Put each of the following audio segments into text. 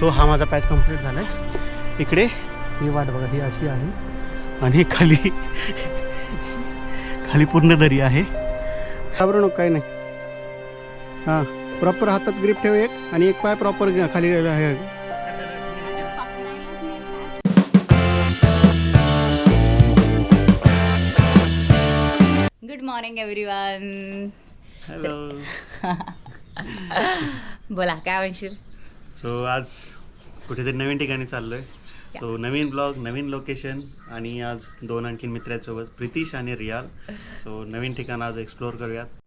So हा माझा patch complete झाला आहे इकडे ही वाट बघा ही अशी आहे. आणि खाली खाली पूर्ण दरी आहे. घाबरू नको काही नाही. हां प्रॉपर हातात ग्रीप ठेव एक आणि एक पाय प्रॉपर खाली आहे गुड मॉर्निंग एव्हरीवन हॅलो बोला काय म्हणशील? सो आज कुठेतरी नवीन ठिकाणी चाललोय. सो नवीन ब्लॉग नवीन लोकेशन आणि आज दोन आणखीन मित्रांसोबत प्रितीश आणि रियाल. सो नवीन ठिकाण आज एक्सप्लोअर करूयात.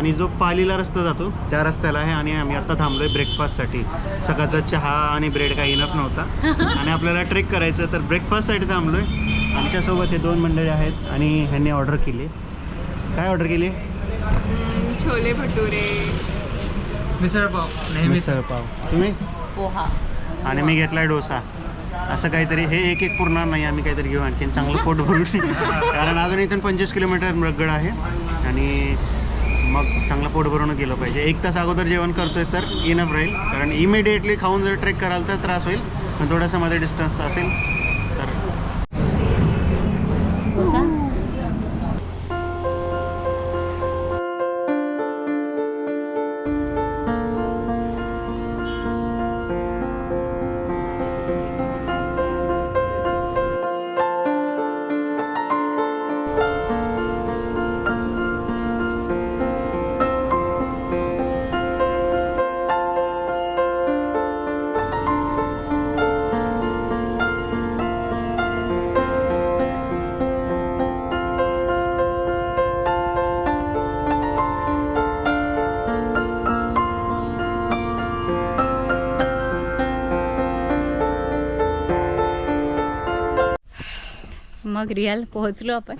आणि जो पालीला रस्ता जातो त्या रस्त्याला आहे आणि आम्ही आता थांबलोय ब्रेकफास्टसाठी सकाळचा चहा आणि ब्रेड काही इनफ नव्हता. आणि आपल्याला ट्रेक करायचं तर ब्रेकफास्टसाठी थांबलोय. आमच्यासोबत हे दोन मंडळी आहेत आणि ह्यांनी ऑर्डर केली. काय ऑर्डर केली? छोले भटुरे. मिसळपाव नेहमी मिसळ पाव. तुम्ही? पोहा. आणि मी घेतलाय डोसा. असं काहीतरी हे एक एक पुरणार नाही आम्ही काहीतरी घेऊ आणखीन. चांगलं पोट भरून कारण अजून इथून पंचवीस किलोमीटर रगड आहे. आणि मग चांगलं पोट भरून गेलं पाहिजे. एक तास अगोदर जेवण करतोय तर इनफ राहील. कारण इमिडिएटली खाऊन जर ट्रेक कराल तर त्रास होईल. पण थोडंसं मध्ये डिस्टन्स असेल मग रियाल पोहोचलो आपण.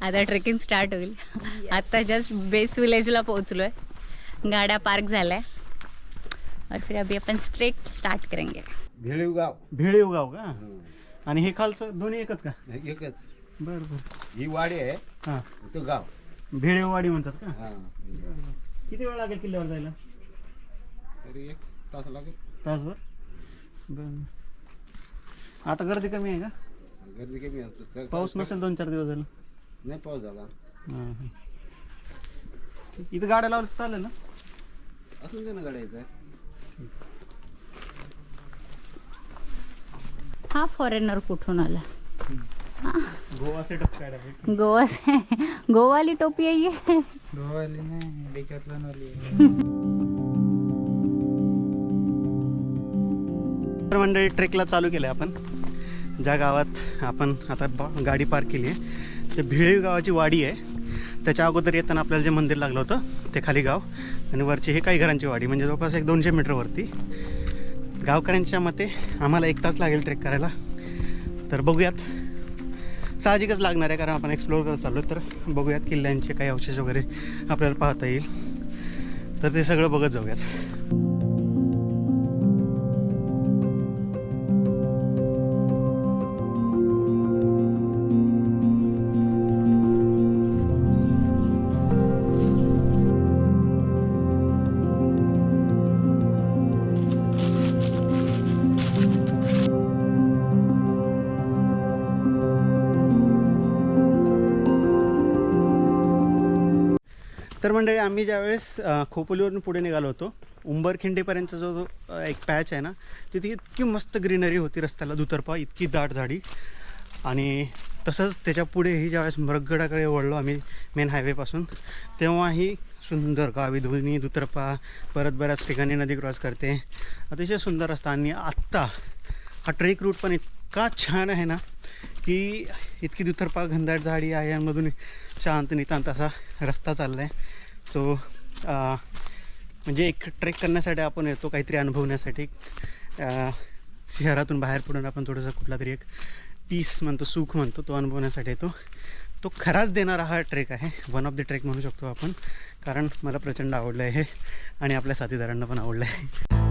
आता ट्रेकिंग स्टार्ट होईल. आता जस्ट बेस विलेजला पोहोचलो आहे गाड्या पार्क झाल्या. और फिर अभी अपन स्ट्रेक स्टार्ट करेंगे. भेळीव गाव भेळे गाव का आणि हे खालचं दोन्ही एकच का? एकच. बरं बरं. ही वाडी आहे. हां. तो गाव. भेळेवाडी म्हणतात का? हा किती वेळ लागेल किल्ल्यावर जायला? तरी एक तास लागेल. तासभर? बरं. आता गर्दी कमी आहे का? गर्दी कमी स- पाऊस नसेल दोन चार दिवस झाला. नाही पाऊस झाला. हां, हां. इथं गाड्या लावलं तर चालेल ना? असून दे ना गाड्या इथं. हा फॉरेनर कुठून आला? गोवा सेटअप काय गोवा से गोवा वाली टोपी आहे ये गोवाली नाही डिकॅथलॉन वाली तर मंडळी ट्रेकला चालू केलं आपण. ज्या गावात आपण आता बा गाडी पार्क केली आहे ते भिळे गावाची वाडी आहे. त्याच्या अगोदर येताना आपल्याला जे मंदिर लागलं होतं ते खाली गाव आणि वरची हे काही घरांची वाडी म्हणजे जवळपास एक दोनशे मीटरवरती गावकऱ्यांच्या मते आम्हाला एक तास लागेल ट्रेक करायला. तर बघूयात. साहजिकच लागणार आहे कारण आपण एक्सप्लोअर करत चाललो तर बघूयात किल्ल्यांचे काही अवशेष वगैरे आपल्याला पाहता येईल. तर ते सगळं बघत जाऊयात. मंडळी आम्ही ज्यावेळेस खोपोलीवरून पुढे निघालो होतो उंबरखिंडीपर्यंत जो एक पॅच आहे ना तिथे इतकी मस्त ग्रीनरी होती रस्त्याला दुतर्फा इतकी दाट झाडी. आणि तसंच त्याच्या पुढेही ज्यावेळेस मरगडाकडे वळलो आम्ही मेन हायवेपासून तेव्हाही सुंदर गावी धुनी दुतर्फा परत बऱ्याच ठिकाणी नदी क्रॉस करते. अतिशय सुंदर रस्ता. आणि आत्ता हा ट्रेक रूट पण इतका छान आहे ना की इतकी दुतर्फा घनदाट झाडी आहे यांमधून शांत नितांत असा रस्ता चालला आहे सो म्हणजे एक ट्रेक करण्यासाठी आपण येतो काहीतरी अनुभवण्यासाठी. शहरातून बाहेर पडून आपण थोडंसं कुठला तरी एक पीस म्हणतो सुख म्हणतो तो अनुभवण्यासाठी येतो. तो खराच देणारा हा ट्रेक आहे. वन ऑफ द ट्रेक म्हणू शकतो आपण. कारण मला प्रचंड आवडलं आहे आणि आपल्या साथीदारांना पण आवडलं आहे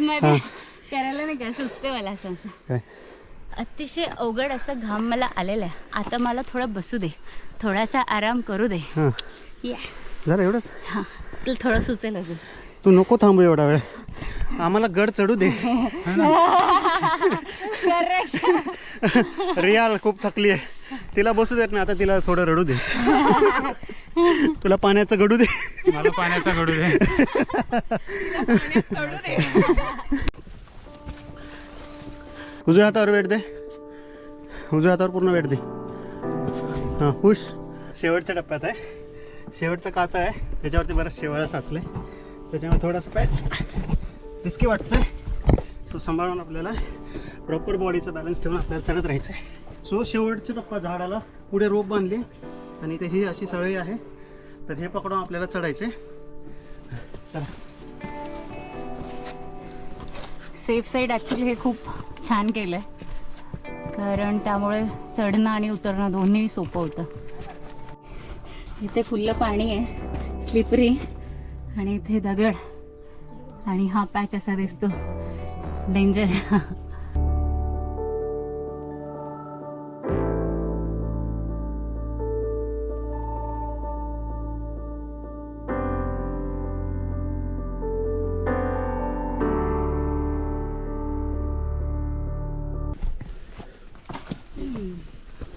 मध्ये करायला नाही काय सुचते मला असं अतिशय अवघड असा घाम मला आलेला आहे. आता मला थोडं बसू दे. थोडासा आराम करू दे. या झालं एवढंच? हां. तुला थोडं सुचेल अजून. तू नको थांबू एवढा वेळ. आम्हाला गड चढू दे. रियाल खूप थकली आहे. तिला बसू देत नाही आता तिला थोडं रडू दे. तुला पाण्याचं गडू दे. मला पाण्याचा घडू दे. उजव्या हातावर वेट दे. उजव्या हातावर पूर्ण वेट दे. हां पुश शेवटच्या टप्प्यात आहे. शेवटचं कातळ आहे. त्याच्यावरती बरंच शेवाळं साचले त्याच्यामुळे थोडासा पॅच. रिस्की वाटतंय. तो सांभाळून आपल्याला प्रॉपर बॉडीचा बॅलन्स ठेवून आपल्याला चढत राहायचं आहे सो शेवटचे टप्पा झाडाला पुढे रोप बांधली आणि ते ही अशी सळई आहे. तर हे पकडून आपल्याला चढायचे चला. सेफ साईड ॲक्च्युली हे खूप छान केलं आहे कारण त्यामुळे चढणं आणि उतरणं दोन्ही सोपं होतं. इथे खुल्लं पाणी आहे स्लिपरी आणि इथे दगड आणि हा पॅच असा दिसतो. डेंजर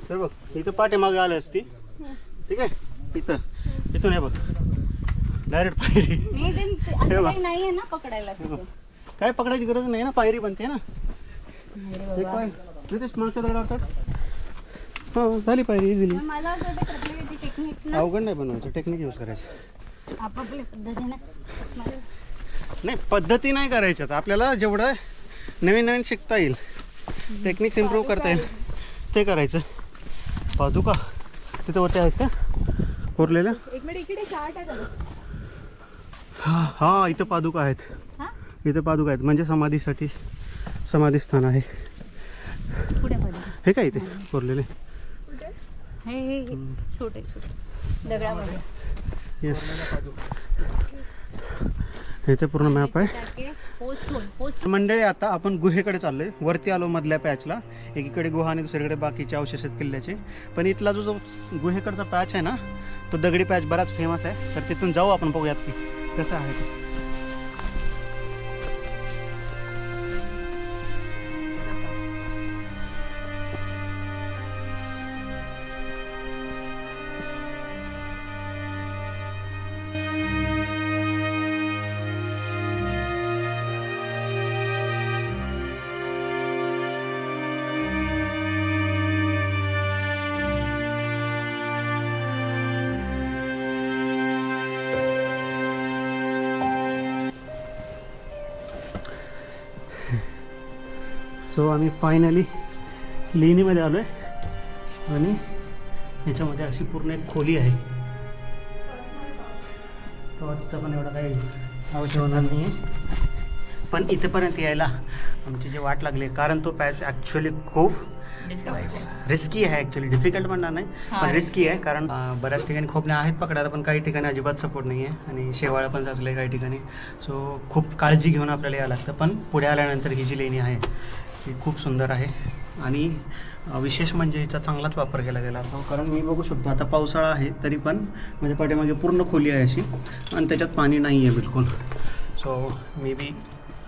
बघ इथं पाठीमागे आली असती. ठीक आहे? इथं. इथून हे बघ. डायरेक्ट पायरी. असं बघ. नाही आहे ना पकडायला. काय पकडायची गरज नाही ना पायरी बनते ना. बाबा. काय रितेश मागच्या दगडावर चढ. हां झाली पायरी इझिली पण मला असं वाटतं प्रत्येकाची टेक्निक ना. अवघड नाही बनवायचं टेक्निक यूज करायचं. आपापल्या पद्धतीने. मला- नाही पद्धती नाही करायच्यात. आपल्याला जेवढं नवीन नवीन शिकता येईल टेक्निक्स इम्प्रूव्ह करता येईल ते करायचं. पादुका तिथं वरती आहेत का? कोरलेल्या? एक मिनिट इकडे चार्ट आहे का? हा हा इथं पादुका आहेत? इथं पादुका आहेत. म्हणजे समाधीसाठी समाधी स्थान आहे हे काय इथे? कोरलेले. छोटे छोटे. दगडामध्ये. येस इथे पूर्ण मॅप आहे. मंडळी आता आपण गुहेकडे चाललोय. वरती आलो मधल्या पॅचला एकीकडे गुहा आणि दुसरीकडे बाकीचे अवशेष आहेत किल्ल्याचे. पण इथला जो जो गुहेकडचा पॅच आहे ना तो दगडी पॅच बराच फेमस आहे. तर तिथून जाऊ आपण बघूयात की कसं आहे आम्ही फायनली लेणीमध्ये आलो आहे आणि याच्यामध्ये अशी पूर्ण एक खोली आहे. टॉर्चचा पण एवढा काही आवश्यक होणार नाही आहे पण इथेपर्यंत यायला आमची जी वाट लागली कारण तो पॅच ॲक्च्युली खूप रिस्की आहे. ॲक्च्युली डिफिकल्ट म्हणणार नाही पण रिस्की आहे कारण बऱ्याच ठिकाणी खोपण्या आहेत पकडायला पण काही ठिकाणी अजिबात सपोर्ट नाही आहे आणि शेवाळं पण साचलं आहे काही ठिकाणी. सो खूप काळजी घेऊन आपल्याला यावं लागतं. पण पुढे आल्यानंतर ही जी लेणी आहे ती खूप सुंदर आहे. आणि विशेष म्हणजे हिचा चांगलाच वापर केला गेला असावा. कारण मी बघू शकतो आता पावसाळा आहे तरी पण माझ्या पाठीमागे पूर्ण खोली आहे अशी आणि त्याच्यात पाणी नाही आहे बिलकुल. So maybe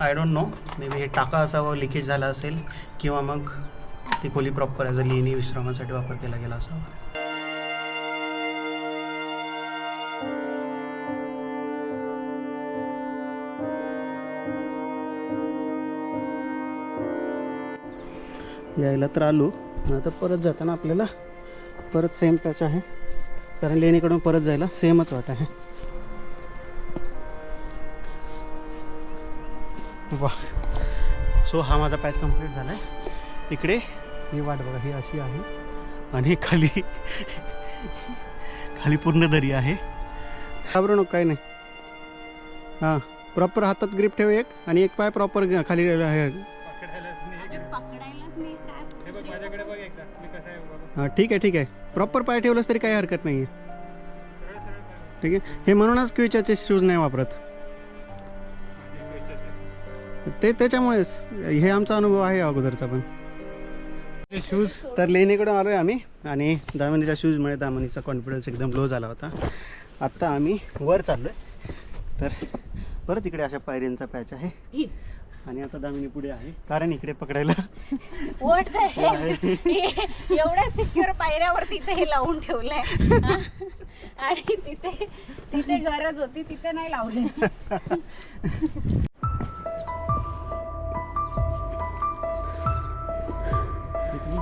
I don't know maybe हे टाका असावं लिकेज झाला असेल किंवा मग ती खोली प्रॉपर ॲज अ लेणी विश्रामासाठी वापर केला गेला असावा. यायला तर आलो. पण आता परत जाताना आपल्याला परत सेम पॅच आहे. कारण लेणीकडून परत जायला सेमच वाट आहे. वा सो हा माझा पॅच कंप्लीट झाला आहे इकडे ही वाट बघा ही अशी आहे. आणि खाली खाली पूर्ण दरी आहे. घाबरू नको काही नाही. हां प्रॉपर हातात ग्रिप ठेव एक आणि एक पाय प्रॉपर खाली हां ठीक आहे ठीक आहे. प्रॉपर पाय ठेवलंस तरी काही हरकत नाही आहे. ठीक आहे? हे म्हणूनच क्विचाचे शूज नाही वापरत. ते त्याच्यामुळेच हे आमचा अनुभव आहे अगोदरचा पण. शूज तर लेणीकडून आलो आहे आम्ही आणि दामिनीच्या शूजमुळे दामिनीचा कॉन्फिडन्स एकदम लो झाला होता. आत्ता आम्ही वर चाललो आहे तर परत इकडे अशा पायऱ्यांचा पॅच आहे. आणि आता दामिनी पुढे आहे कारण इकडे पकडायला? हे- एवढ्या सिक्युअर पायऱ्यावरती इथे हे लावून ठेवलंय हा? आणि तिथे तिथे गरज होती तिथे नाही लावले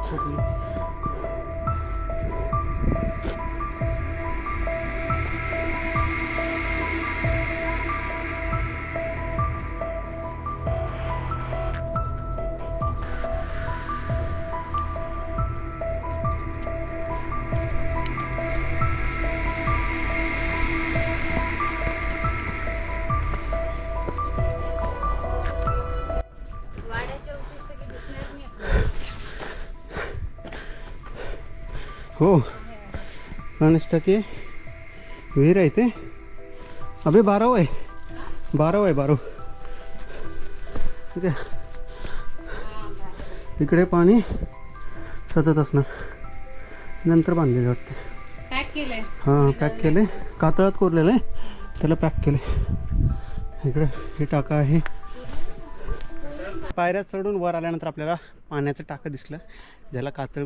खोकली. हो. गणेश टके विहीर आहे ते अबे बाराव आहे. बाराव आहे बाराव. ठीक आहे इकडे पाणी सतत असणार. नंतर बांधलेले वाटते. पॅक हां पॅक केले कातळात कोरलेलं आहे. त्याला पॅक केले इकडे हे टाका आहे. पायऱ्या चढून वर आल्यानंतर आपल्याला पाण्याचं टाकं दिसलं. ज्याला कातळ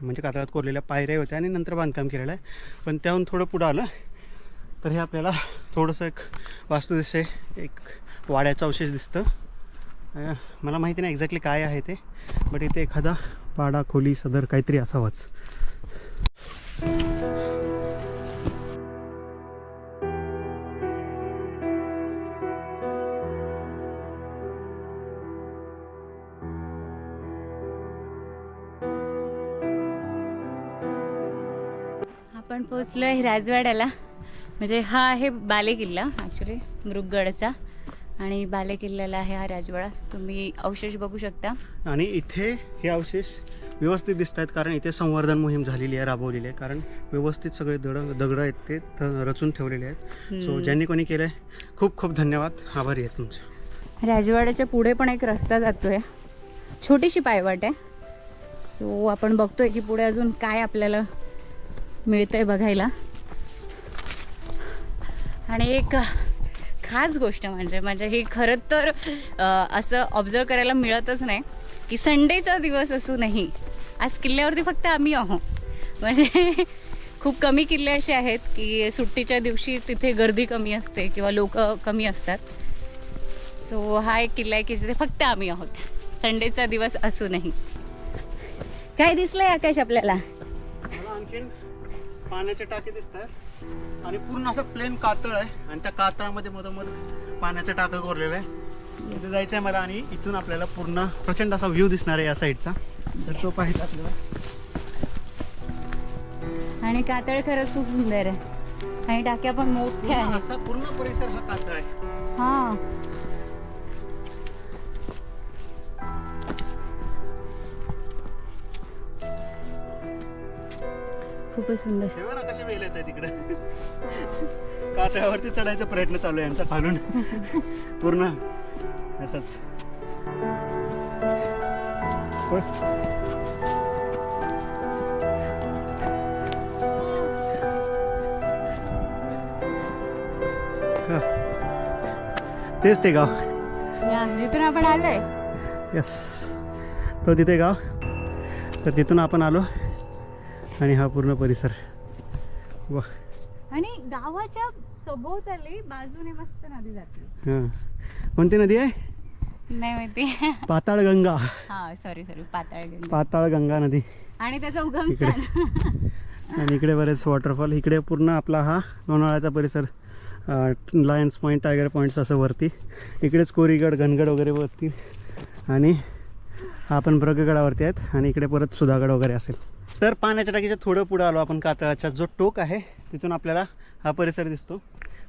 म्हणजे कातळात कोरलेल्या पायऱ्या होत्या आणि नंतर बांधकाम केलेलं आहे. पण त्याहून थोडं पुढं आलं तर हे आपल्याला थोडंसं एक वास्तुदृश्य एक वाड्याचं अवशेष दिसतं. मला माहिती नाही एक्झॅक्टली काय आहे ते बट इथे एखादा पाडा खोली सदर काहीतरी असावंच. आपण पोचलोय राजवाड्याला. म्हणजे हा आहे बाले किल्ला ॲक्च्युली मृगगडचा. आणि बाले किल्ल्याला आहे हा राजवाडा. तुम्ही अवशेष बघू शकता. आणि इथे हे अवशेष व्यवस्थित दिसत आहेत कारण इथे संवर्धन मोहीम झालेली आहे राबवलेली आहे. कारण व्यवस्थित सगळे दड दगडं आहेत ते थ- रचून ठेवलेले आहेत. सो ज्यांनी कोणी केलं आहे खूप खूप धन्यवाद. आभारी आहेत तुमचे. राजवाड्याच्या पुढे पण एक रस्ता जातोय. छोटीशी पायवाट आहे. सो आपण बघतोय की पुढे अजून काय आपल्याला मिळतंय बघायला. आणि एक खास गोष्ट म्हणजे म्हणजे ही खरं तर असं ऑब्झर्व करायला मिळतच नाही की संडेचा दिवस असूनही आज किल्ल्यावरती फक्त आम्ही आहोत. म्हणजे खूप कमी किल्ले असे आहेत की सुट्टीच्या दिवशी तिथे गर्दी कमी असते किंवा लोक कमी असतात. सो हा एक किल्ला आहे की जिथे फक्त आम्ही आहोत. संडेचा दिवस असूनही काय दिसलंय आकाश आपल्याला? पाण्याचे टाके दिसत आहेत आणि पूर्ण असं प्लेन कातळ आहे. आणि त्या कातळामध्ये मधोमध पाण्याचं टाकं कोरलेलं आहे. तिथे जायचं आहे मला आणि इथून आपल्याला पूर्ण प्रचंड असा व्ह्यू दिसणार आहे या साईडचा तर तो पाहिजे आपल्याला. आणि कातळ खरंच खूप सुंदर आहे. आणि टाक्या पण मोठ्या असा पूर्ण परिसर हा कातळ आहे. हा. खूपच सुंदर. ना कसे वेल येत आहे तिकडे? कातळावरती चढायचा प्रयत्न चालू आहे यांचा खालून. पूर्ण. असंच. तेच ते गाव. या जिथून आपण आलोय. येस तो तिथे गाव. तर तिथून आपण आलो. आणि हा पूर्ण परिसर. वा आणि गावाच्या सभोवताली बाजूने मस्त नदी जाते. हां. कोणती नदी आहे? नाही माहिती. पाताळगंगा. हा सॉरी सॉरी पाताळगंगा. पाताळगंगा नदी. आणि त्याचा उगम इकडे. आणि इकडे बरेच वॉटरफॉल इकडे पूर्ण आपला हा लोणावळ्याचा परिसर लायन्स पॉईंट टायगर पॉईंट्स असं वरती. इकडेच कोरीगड घनगड वगैरे वरती. आणि आपण ब्रगगडावरती आहेत आणि इकडे परत सुधागड वगैरे असेल. तर पाण्याच्या टाकीच्या थोडं पुढं आलो आपण कातळाचा जो टोक आहे तिथून आपल्याला हा परिसर दिसतो.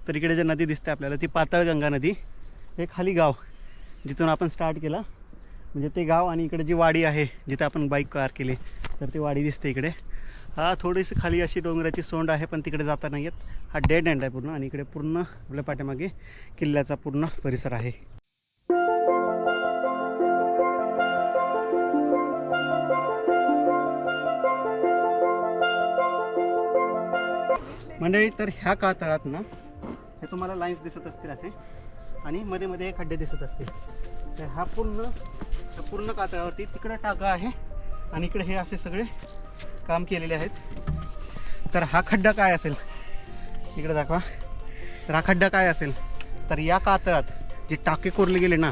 तर इकडे जे नदी दिसते आपल्याला ती पाताळगंगा नदी. हे खाली गाव जिथून आपण स्टार्ट केला. म्हणजे ते गाव आणि इकडे जी वाडी आहे जिथे आपण बाईक कार केली तर ती वाडी दिसते इकडे. हा थोडीशी खाली अशी डोंगराची सोंड आहे पण तिकडे जाता नाही आहेत हा डेड एंड आहे पूर्ण आणि इकडे पूर्ण आपल्या पाठीमागे किल्ल्याचा पूर्ण परिसर आहे. मंडळी तर ह्या कातळात ना हे तुम्हाला लाईन्स दिसत असतील असे आणि मध्ये मध्ये हे खड्डे दिसत असतील. तर हा पूर्ण पूर्ण कातळावरती तिकडं टाका आहे आणि इकडे हे असे सगळे काम केलेले आहेत. तर हा खड्डा काय असेल? इकडे दाखवा. तर हा खड्डा काय असेल? तर या कातळात जे टाके कोरले गेले ना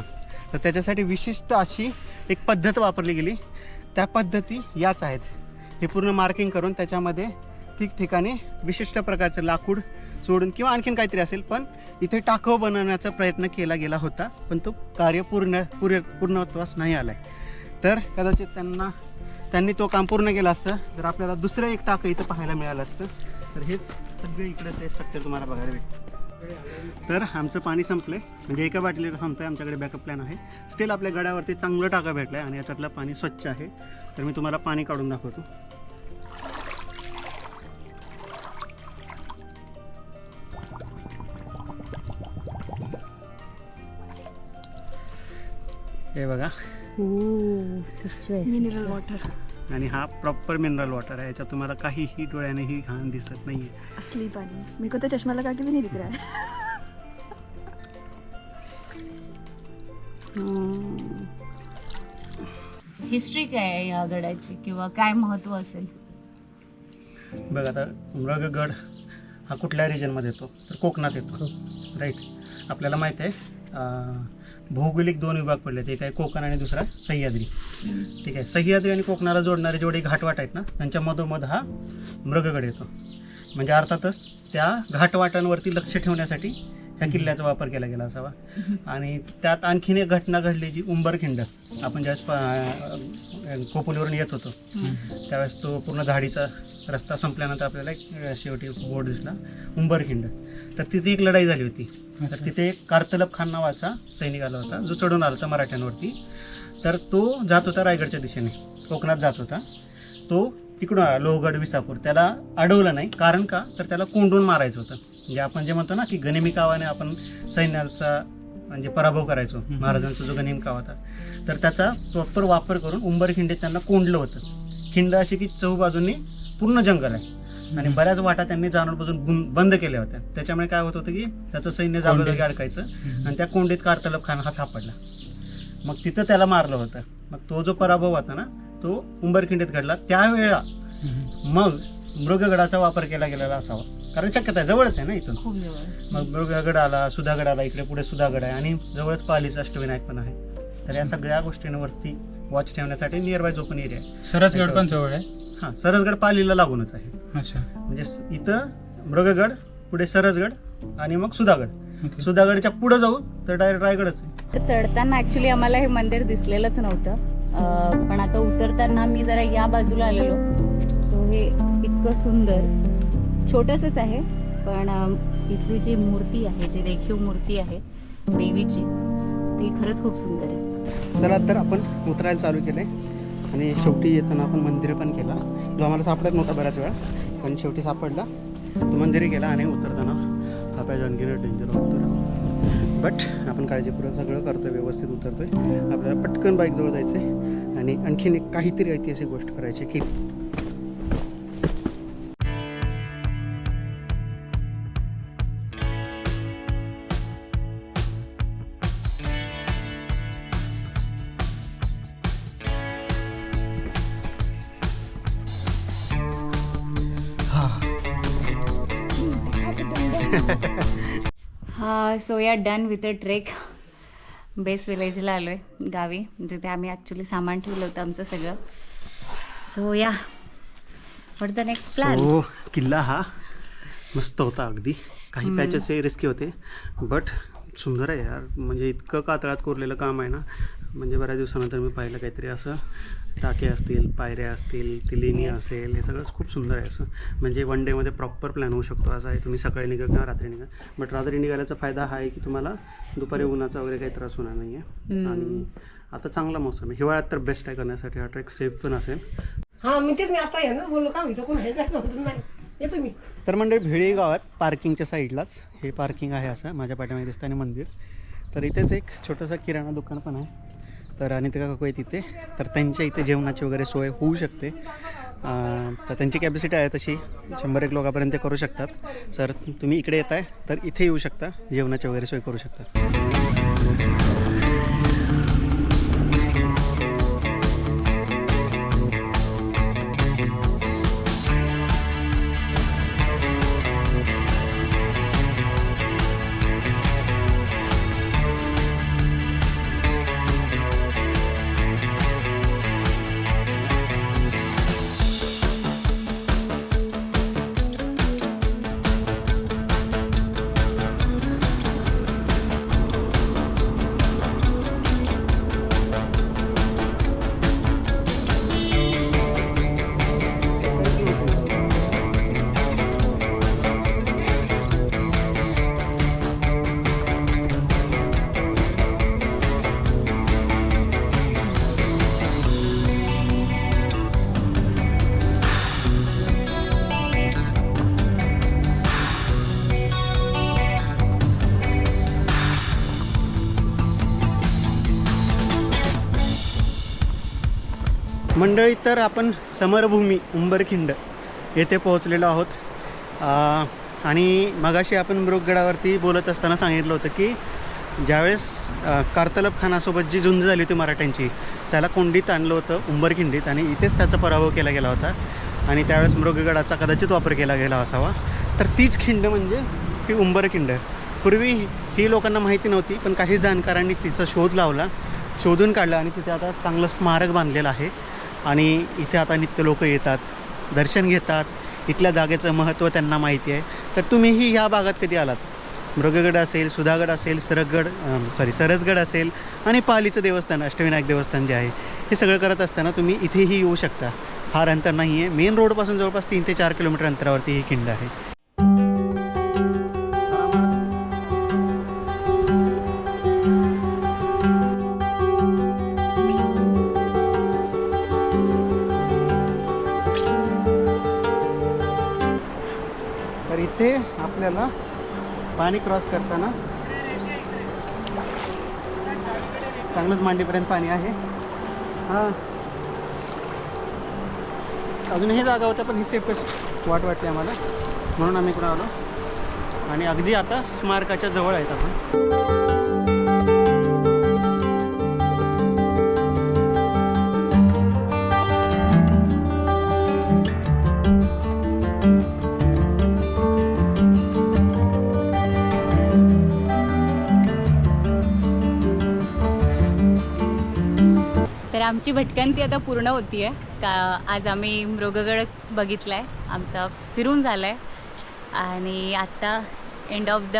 तर त्याच्यासाठी विशिष्ट अशी एक पद्धत वापरली गेली. त्या पद्धती याच आहेत. हे पूर्ण मार्किंग करून त्याच्यामध्ये ठिकठिकाणी विशिष्ट प्रकारचं लाकूड सोडून किंवा आणखीन काहीतरी असेल पण इथे टाकव बनवण्याचा प्रयत्न केला गेला होता पण तो कार्य पूर्ण पूर्ण पूर्णत्वास नाही आला आहे तर कदाचित त्यांना त्यांनी तो काम पूर्ण केला असतं तर आपल्याला दुसरं एक टाकं इथं पाहायला मिळालं असतं तर हेच सगळे इकडे ते स्ट्रक्चर तुम्हाला बघायला भेटतं तर आमचं पाणी संपलं म्हणजे एका बाटलीला संपतं आमच्याकडे बॅकअप प्लॅन आहे. स्टील आपल्या गड्यावरती चांगलं टाका भेटलं आहे आणि याच्यातलं पाणी स्वच्छ आहे. तर मी तुम्हाला पाणी काढून दाखवतो. हे बघा. मिनरल वॉटर आणि हा प्रॉपर मिनरल वॉटर आहे. याच्यात तुम्हाला काहीही डोळ्यानेही घाण दिसत नाही आहे असली पानी मेरे को तो चश्मा लगा के भी नहीं दिख रहा है हिस्ट्री काय आहे या गडाची? किंवा काय महत्त्व असेल? बघ आता मृगगड हा कुठल्या रिजनमध्ये येतो? तर कोकणात येतो. राईट आपल्याला माहीत आहे भौगोलिक दोन विभाग पडले एक आहे कोकण आणि दुसरा सह्याद्री. ठीक आहे. सह्याद्री आणि कोकणाला जोडणारे जेवढे घाटवाट आहेत ना त्यांच्या मधोमध हा मृगगड येतो. म्हणजे अर्थातच त्या घाटवाटांवरती लक्ष ठेवण्यासाठी ह्या किल्ल्याचा वापर केला गेला असावा. आणि त्यात आणखीन एक घटना घडली जी उंबरखिंड. आपण ज्यावेळेस खोपोलीवरून येत होतो त्यावेळेस तो पूर्ण झाडीचा रस्ता संपल्यानंतर आपल्याला एक शेवटी बोर्ड दिसला उंबरखिंड. तर तिथे एक लढाई झाली होती. तर तिथे एक कार्तलब खान नावाचा सैनिक आला होता जो चढून आला होता मराठ्यांवरती. तर तो जात होता रायगडच्या दिशेने कोकणात जात होता. तो तिकडून आला लोहगड विसापूर. त्याला अडवलं नाही. कारण का? तर त्याला कोंडून मारायचं होतं. म्हणजे आपण जे म्हणतो ना की गनिमी कावाने आपण सैन्याचा म्हणजे पराभव करायचो महाराजांचा जो गनिम कावा होता. तर त्याचा प्रॉपर वापर करून उंबरखिंडीत त्यांना कोंडलं होतं. खिंड अशी की चहूबाजूंनी पूर्ण जंगल आहे. आणि बऱ्याच वाटा त्यांनी बुं- बंद केल्या होत्या. त्याच्यामुळे काय होत होतं की त्याचं सैन्य जागोजागी अडकायचं आणि त्या कोंडीत कारतलब खान हा सापडला. मग तिथं त्याला मारलं होतं. मग तो जो पराभव होता ना तो उंबरखिंडीत घडला. त्यावेळेला मग मृगगडाचा वापर केला गेलेला असावा. कारण शक्यता आहे जवळच आहे ना इथून. खूप जवळ. मग मृगगड आला सुधागड आला इकडे पुढे सुधागड आहे आणि जवळच पालीचा अष्टविनायक पण आहे. तर या सगळ्या गोष्टींवरती वॉच ठेवण्यासाठी नियर बाय जो पण एरिया आहे सरसगड पण जवळ आहे? हां सरसगड पालीला लागूनच आहे. अच्छा. म्हणजे स- इथं मृगगड पुढे सरसगड आणि मग सुधागड. ओके. सुधागडच्या पुढे जाऊ तर डायरेक्ट रायगडच आहे. तर चढताना ऍक्च्युली आम्हाला हे मंदिर दिसलेलंच नव्हतं. अं, पण आता उतरताना मी जरा या बाजूला आलेलो. सो हे इतकं इतकं सुंदर. छोटंसंच आहे पण इथली जी मूर्ती आहे जी रेखीव मूर्ती आहे देवीची ती खरंच खूप सुंदर आहे. चला तर आपण उतरायला चालू केलं. आहे आणि शेवटी येताना आपण मंदिर पण केला. जो आम्हाला सापडत नव्हता बऱ्याच वेळा पण शेवटी सापडला. तो मंदिरही गेला आणि उतरताना आपल्या जानगिरी डेंजर उतर बट आपण काळजीपूर्वक सगळं करतोय व्यवस्थित उतरतोय. आपल्याला पटकन बाईकजवळ जायचं आहे आणि आणखीन एक काहीतरी ऐतिहासिक गोष्ट करायची की so yeah done with a trek base विलेजला आलो आहे गावी जिथे आम्ही ॲक्च्युली सामान ठेवलं होतं आमचं सगळं. सो या वॉट द नेक्स्ट प्लॅन तो किल्ला हा मस्त होता अगदी. काही पॅचेस हे रिस्की होते बट सुंदर आहे यार. म्हणजे इतकं कातळात कोरलेलं काम आहे ना. म्हणजे बऱ्याच दिवसानंतर मी पाहिलं काहीतरी असं टाके असतील पायऱ्या असतील ती लेणी. असेल हे सगळं खूप सुंदर आहे असं. म्हणजे वन डेमध्ये प्रॉपर प्लॅन होऊ शकतो. असं आहे तुम्ही सकाळी निघा किंवा रात्री निघा. बट रात्री निघाल्याचा फायदा हा आहे की तुम्हाला दुपारी उन्हाचा वगैरे काही त्रास होणार नाही आहे. आणि आता चांगला मोसम आहे. हिवाळ्यात तर बेस्ट आहे करण्यासाठी. हा ट्रेक सेफ पण असेल. हा मी तेच मी आता आहे ना बोललो का? कोण का नव्हतं नाही. येतो मी. तर म्हणजे भिळी गावात पार्किंगच्या साईडलाच हे पार्किंग आहे असं. माझ्या पाठीमागे दिसतं आणि मंदिर. तर इथेच एक छोटंसं किराणा दुकान पण आहे. तर आणि ते काकू आहे तिथे तर त्यांच्या इथे जेवणाची वगैरे सोय होऊ शकते. तर त्यांची कॅपॅसिटी आहे तशी. शंभर एक लोकांपर्यंत ते करू शकतात. सर तुम्ही इकडे येत आहे तर इथे येऊ शकता. जेवणाची वगैरे सोय करू शकता. मंडळी तर आपण समरभूमी उंबरखिंड येथे पोहोचलेलो आहोत. आणि मगाशी आपण मृगगडावरती बोलत असताना सांगितलं होतं की ज्यावेळेस कार्तलब खानासोबत जी झुंज झाली होती मराठ्यांची त्याला कोंडीत आणलं होतं उंबरखिंडीत आणि इथेच त्याचा पराभव केला गेला होता. आणि त्यावेळेस मृगगडाचा कदाचित वापर केला गेला असावा. तर तीच खिंड म्हणजे ही उंबरखिंड. पूर्वी ही लोकांना माहिती नव्हती पण काही जाणकारांनी तिचा शोध लावला शोधून काढला आणि तिथे आता चांगलं स्मारक बांधलेलं आहे. आणि इथे आता नित्य लोक येतात दर्शन घेतात. इथल्या जागेचं महत्त्व त्यांना माहिती आहे. तर तुम्हीही ह्या भागात कधी आलात? मृगगड असेल सुधागड असेल सरगड सॉरी सरसगड असेल आणि पालीचं देवस्थान अष्टविनायक देवस्थान जे आहे हे सगळं करत असताना तुम्ही इथेही येऊ शकता. फार अंतर नाही आहे मेन रोडपासून जवळपास तीन ते चार किलोमीटर अंतरावरती ही खिंड आहे. पाणी क्रॉस करताना चांगलंच मांडीपर्यंत पाणी आहे. हां. अजूनही जागा होत्या पण ही सेफेस्ट वाट वाटते आम्हाला. म्हणून आम्ही इकडं आलो. आणि अगदी आता स्मारकाच्या जवळ आहेत आपण. आमची भटकंती आता पूर्ण होती आहे का आज आम्ही मृगगड बघितला आहे आमचा फिरून झाला आहे आणि आत्ता एंड ऑफ द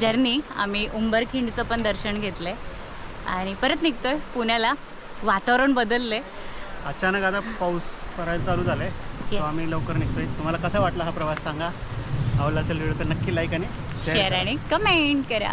जर्नी आम्ही उंबरखिंडचं पण दर्शन घेतलं आहे आणि परत निघतो आहे पुण्याला. वातावरण बदललं आहे अचानक आता पाऊस पडायला चालू झाला आहे. आम्ही लवकर निघतोय. तुम्हाला कसा वाटला हा प्रवास सांगा. आवडला असेल व्हिडिओ तर नक्की लाईक आणि शेअर आणि कमेंट करा.